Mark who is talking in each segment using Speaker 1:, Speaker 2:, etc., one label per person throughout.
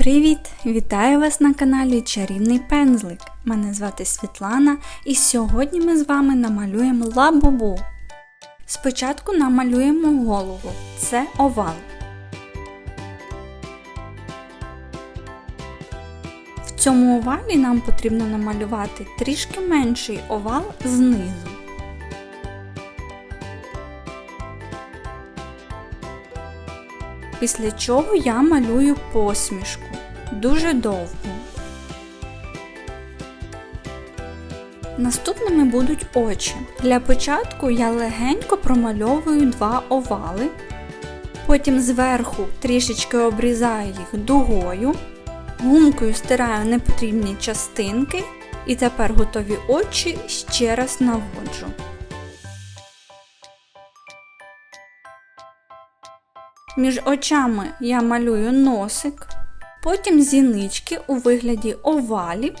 Speaker 1: Привіт! Вітаю вас на каналі Чарівний Пензлик. Мене звати Світлана, і сьогодні ми з вами намалюємо лабубу. Спочатку намалюємо голову. Це овал. В цьому овалі нам потрібно намалювати трішки менший овал знизу. Після чого я малюю посмішку дуже довго. Наступними будуть очі. Для початку я легенько промальовую два овали, потім зверху трішечки обрізаю їх дугою, гумкою стираю непотрібні частинки і тепер готові очі ще раз наводжу. Між очами я малюю носик, потім зінички у вигляді овалів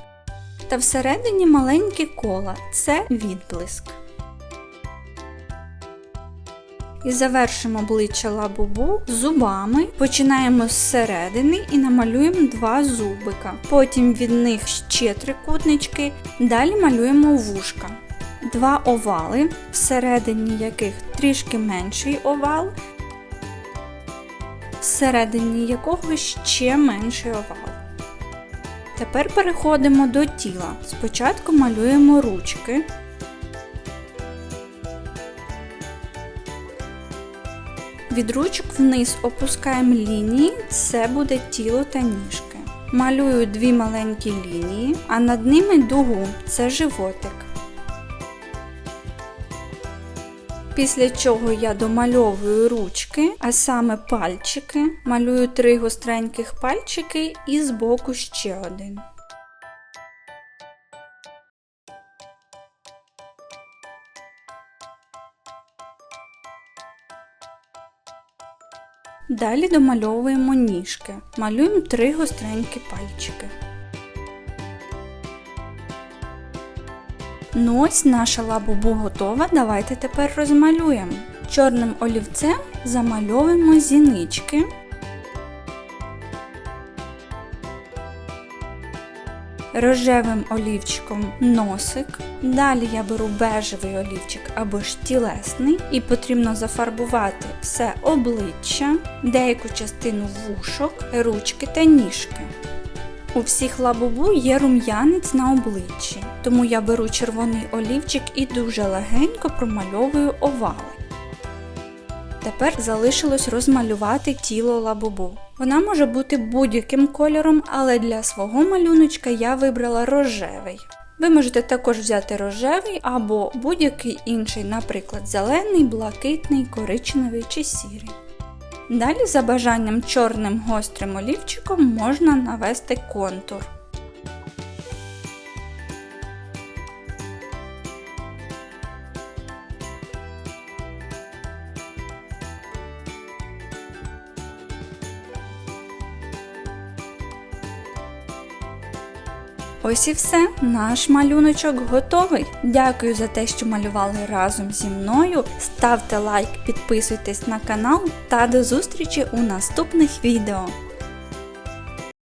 Speaker 1: та всередині маленькі кола це відблиск. І завершимо обличчя лабубу зубами. Починаємо зсередини і намалюємо два зубика. Потім від них ще трикутнички. Далі малюємо вушка. Два овали, всередині яких трішки менший овал, всередині якого ще менший овал. Тепер переходимо до тіла. Спочатку малюємо ручки. Від ручок вниз опускаємо лінії, це буде тіло та ніжки. Малюю дві маленькі лінії, а над ними дугу це животик. Після чого я домальовую ручки, а саме пальчики, малюю три гостреньких пальчики і збоку ще один. Далі домальовуємо ніжки, малюємо три гостренькі пальчики. Ну ось наша лабубу готова, давайте тепер розмалюємо. Чорним олівцем замальовуємо зінички. Рожевим олівчиком носик. Далі я беру бежевий олівчик або ж тілесний і потрібно зафарбувати все обличчя, деяку частину вушок, ручки та ніжки. У всіх лабубу є рум'янець на обличчі, тому я беру червоний олівчик і дуже легенько промальовую овали. Тепер залишилось розмалювати тіло лабубу. Вона може бути будь-яким кольором, але для свого малюночка я вибрала рожевий. Ви можете також взяти рожевий або будь-який інший, наприклад, зелений, блакитний, коричневий чи сірий. Далі за бажанням чорним гострим олівчиком можна навести контур. Ось і все, наш малюночок готовий. Дякую за те, що малювали разом зі мною. Ставте лайк, підписуйтесь на канал та до зустрічі у наступних відео.